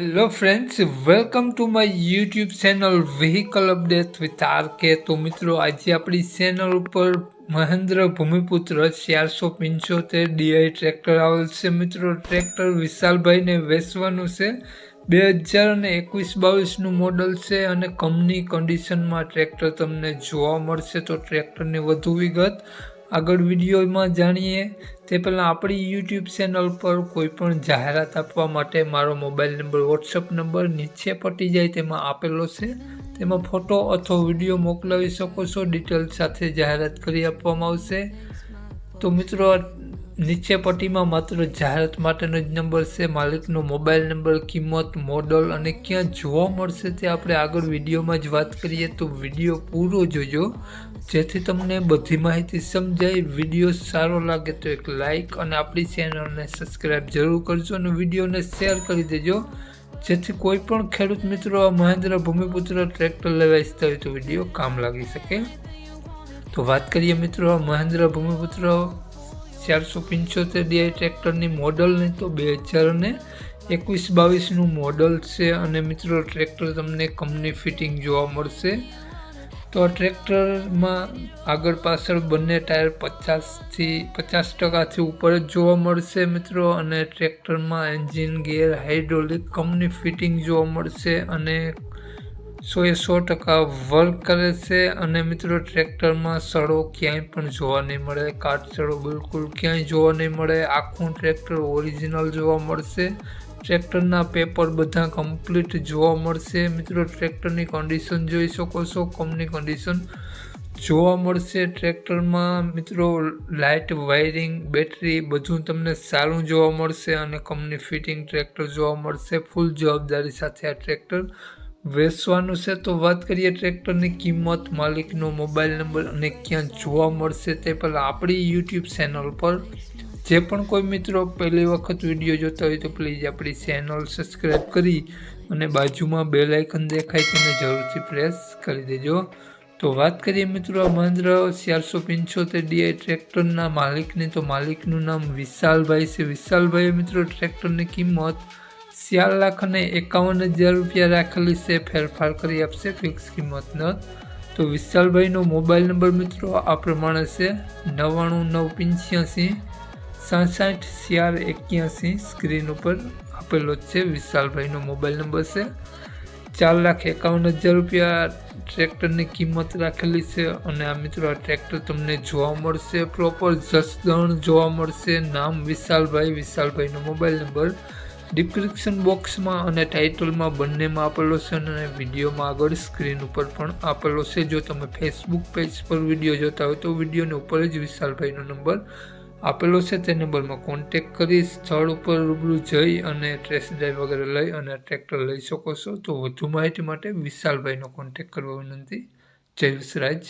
Hello friends welcome to my YouTube channel vehicle update with R K તો મિત્રો, આજે આપણી ચેનલ ઉપર મહેન્દ્ર ભૂમિપુત્ર ચારસો પંચોતેર ડીઆઈ ટ્રેક્ટર આવેલ છે. મિત્રો, ટ્રેક્ટર વિશાલભાઈને વેચવાનું છે. બે હજાર અને એકવીસ બાવીસનું મોડલ છે અને કંપની કન્ડિશનમાં ટ્રેક્ટર તમને જોવા મળશે. તો ટ્રેક્ટરની વધુ વિગત આગળ વિડીયોમાં જાણીએ તે પહેલાં આપણી યુટ્યુબ ચેનલ પર કોઈપણ જાહેરાત આપવા માટે મારો મોબાઈલ નંબર વોટ્સઅપ નંબર નીચે પટી જાય તેમાં આપેલો છે. તેમાં ફોટો અથવા વીડિયો મોકલાવી શકો છો. ડિટેલ સાથે જાહેરાત કરી આપવામાં આવશે. તો મિત્રો નીચે પટ્ટીમાં માત્ર જાહેરાત માટેનો જ નંબર છે. માલિકનો મોબાઈલ નંબર, કિંમત, મોડલ અને ક્યાં જોવા મળશે તે આપણે આગળ વિડીયોમાં જ વાત કરીએ. તો વીડિયો પૂરો જોજો. જેથી તમને બધી માહિતી સમજાય. વીડિયો સારો લાગે તો એક લાઇક અને આપણી ચેનલને સબસ્ક્રાઈબ જરૂર કરજો અને વિડીયોને શેર કરી દેજો. જેથી કોઈ પણ ખેડૂત મિત્રો મહેન્દ્ર ભૂમિપુત્ર ટ્રેક્ટર લેવા ઈચ્છતા હોય તો વીડિયો કામ લાગી શકે. તો વાત કરીએ મિત્રો મહેન્દ્ર ભૂમિપુત્ર ચારસો પંચોતેર ડીઆઈ ટ્રેક્ટરની મોડલની તો બે હજાર અને એકવીસ બાવીસનું મોડલ છે. અને મિત્રો, ટ્રેક્ટર તમને કંપની ફિટિંગ જોવા મળશે. તો ટ્રેક્ટરમાં આગળ પાછળ બંને ટાયર પચાસથી, પચાસ ટકાથી ઉપર જ જોવા મળશે મિત્રો. અને ટ્રેક્ટરમાં engine gear hydraulic company fitting જોવા મળશે. અને સો એ સો ટકા વર્ક કરે છે અને મિત્રો ટ્રેક્ટરમાં સડો ક્યાંય પણ જોવા નહીં મળે કાટ સડો બિલકુલ ક્યાંય જોવા નહીં મળે, આખું ટ્રેક્ટર ઓરિજિનલ જોવા મળશે, ટ્રેક્ટરના પેપર બધા કમ્પ્લીટ જોવા મળશે. મિત્રો ટ્રેક્ટરની કન્ડિશન જોઈ શકો છો કમની કન્ડિશન જોવા મળશે ટ્રેક્ટરમાં. મિત્રો લાઇટ વાયરિંગ બેટરી બધું તમને સારું જોવા મળશે અને કમની ફિટિંગ ટ્રેક્ટર જોવા મળશે. ફૂલ જવાબદારી સાથે આ ટ્રેક્ટર વેચવાનું છે તો વાત કરીએ ટ્રેક્ટરની કિંમત, માલિકનો મોબાઈલ નંબર અને ક્યાં જોવા મળશે તે પહેલાં આપણી યુટ્યુબ ચેનલ પર. જે પણ કોઈ મિત્રો પહેલી વખત વીડિયો જોતા હોય તો પ્લીઝ આપણી ચેનલ સબસ્ક્રાઈબ કરી અને બાજુમાં બે લાઇકન દેખાય તેને જરૂરથી પ્રેસ કરી દેજો. તો વાત કરીએ મિત્રો મહેન્દ્ર ચારસો પંચોતેર ડીઆઈ ટ્રેક્ટરના માલિકની. તો માલિકનું નામ વિશાલભાઈ છે. વિશાલભાઈ મિત્રો ટ્રેક્ટરની કિંમત ચાર લાખ અને એકાવન હજાર રૂપિયા રાખેલી છે ફેરફાર કરી આપશે ફિક્સ કિંમતનો. તો વિશાલભાઈનો મોબાઈલ નંબર મિત્રો આ પ્રમાણે છે. નવ્વાણું નવ પંચ્યાસી સાસઠ ચાર એક્યાસી સ્ક્રીન ઉપર આપેલો જ છે વિશાલભાઈનો મોબાઈલ નંબર છે. ચાર લાખ એકાવન હજાર રૂપિયા ટ્રેક્ટરની કિંમત રાખેલી છે અને આ મિત્રો આ ટ્રેક્ટર તમને જોવા મળશે. પ્રોપર જસદણ જોવા મળશે. નામ વિશાલભાઈ, વિશાલભાઈનો મોબાઈલ નંબર ડિસ્ક્રિપ્શન બોક્સમાં અને ટાઇટલમાં બંનેમાં આપેલો છે અને વિડીયોમાં આગળ સ્ક્રીન ઉપર પણ આપેલો છે. જો તમે ફેસબુક પેજ પર વીડિયો જોતા હોય તો વિડીયોની ઉપર જ વિશાલભાઈનો નંબર આપેલો છે. તે નંબરમાં કોન્ટેક કરી સ્થળ ઉપર રૂબરૂ જઈ અને ટ્રેસ ડ્રાઈવ વગેરે લઈ અને ટ્રેક્ટર લઈ શકો છો. તો વધુ માહિતી માટે વિશાલભાઈનો કોન્ટેક કરવા વિનંતી. જય વિસરાજ